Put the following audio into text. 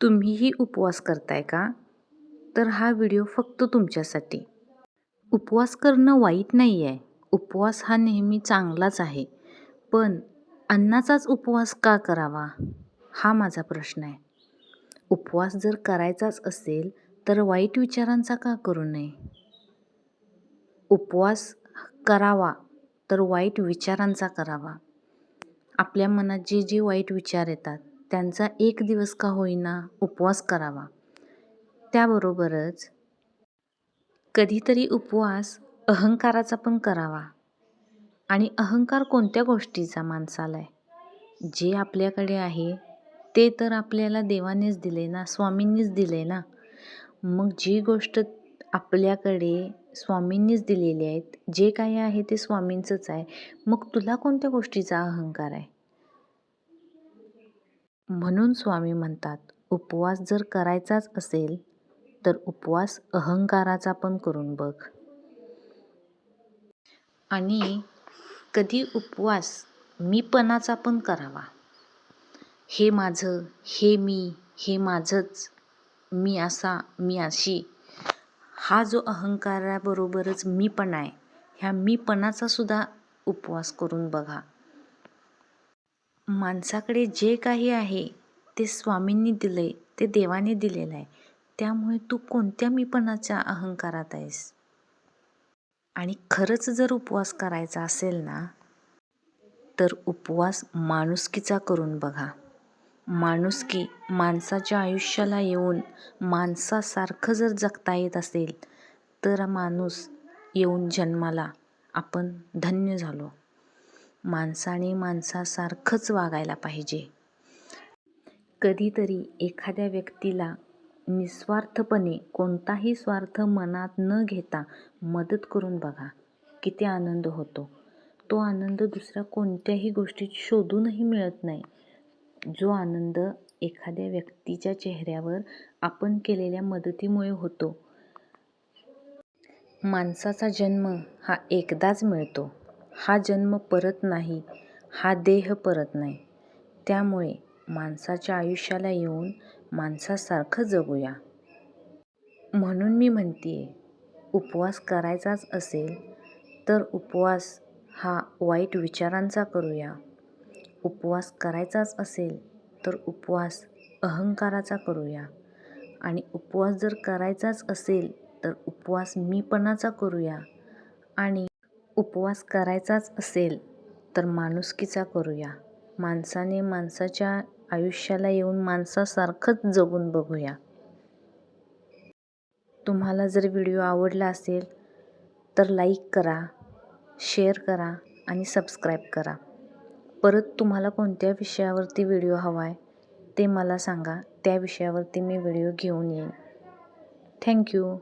तुम्हीही उपवास करताय का? तर हा व्हिडिओ फक्त तुमच्यासाठी. उपवास करणं वाईट नाही आहे उपवास हा नेहमी चांगलाच आहे. पण अन्नाचाच उपवास का करावा? हा माझा प्रश्न आहे. उपवास जर करायचाच असेल तर वाईट विचारांचा का करू नये? उपवास करावा तर वाईट विचारांचा करावा. आपल्या मनात जे जे वाईट विचार येतात त्यांचा एक दिवस का होईना उपवास करावा. त्याबरोबरच कधीतरी उपवास अहंकाराचा पण करावा. आणि अहंकार कोणत्या गोष्टीचा माणसाला आहे? जे आपल्याकडे आहे ते तर आपल्याला देवानेच दिले ना स्वामींनीच दिले ना. मग जी गोष्ट आपल्याकडे स्वामींनीच दिलेली आहेत जे काही आहे ते स्वामींचंच आहे. मग तुला कोणत्या गोष्टीचा अहंकार आहे? म्हणून स्वामी म्हणतात उपवास जर करायचाच असेल तर उपवास अहंकाराचा पण करून बघ. आणि कधी उपवास मीपणाचा पण करावा. हे माझं हे मी हे माझंच मी असा मी अशी हा जो अहंकाराबरोबरच मीपणा आहे ह्या मीपणाचा सुद्धा उपवास करून बघा. माणसाकडे जे काही आहे ते स्वामींनी दिलं आहे ते देवाने दिलेलं आहे. त्यामुळे तू कोणत्या मीपणाच्या अहंकारात आहेस? आणि खरंच जर उपवास करायचा असेल ना तर उपवास माणुसकीचा करून बघा. माणुसकी माणसाच्या आयुष्याला येऊन माणसासारखं जर जगता येत असेल तर माणूस येऊन जन्माला आपण धन्य झालो. माणसाने माणसासारखंच वागायला पाहिजे. कधीतरी एखाद्या व्यक्तीला निस्वार्थपणे कोणताही स्वार्थ मनात न घेता मदत करून बघा किती आनंद होतो. तो आनंद दुसऱ्या कोणत्याही गोष्टीत शोधूनही मिळत नाही. जो आनंद एखाद्या व्यक्तीच्या चेहऱ्यावर आपण केलेल्या मदतीमुळे होतो. माणसाचा जन्म हा एकदाच मिळतो. हा जन्म परत नाही हा देह परत नाही. त्यामुळे माणसाच्या आयुष्याला येऊन माणसासारखं जगूया. म्हणून मी म्हणते उपवास करायचाच असेल तर उपवास हा वाईट विचारांचा करूया. उपवास करायचाच असेल तर उपवास अहंकाराचा करूया. आणि उपवास जर करायचाच असेल तर उपवास मीपणाचा करूया. आणि उपवास करायचाच असेल तर माणुसकीचा करूया. माणसाने माणसाच्या आयुष्याला येऊन माणसासारखंच जगून बघूया. तुम्हाला जर व्हिडिओ आवडला असेल तर लाईक करा शेअर करा आणि सबस्क्राईब करा. परत तुम्हाला कोणत्या विषयावरती व्हिडिओ हवा आहे ते मला सांगा. त्या विषयावरती मी व्हिडिओ घेऊन येईन. थँक्यू.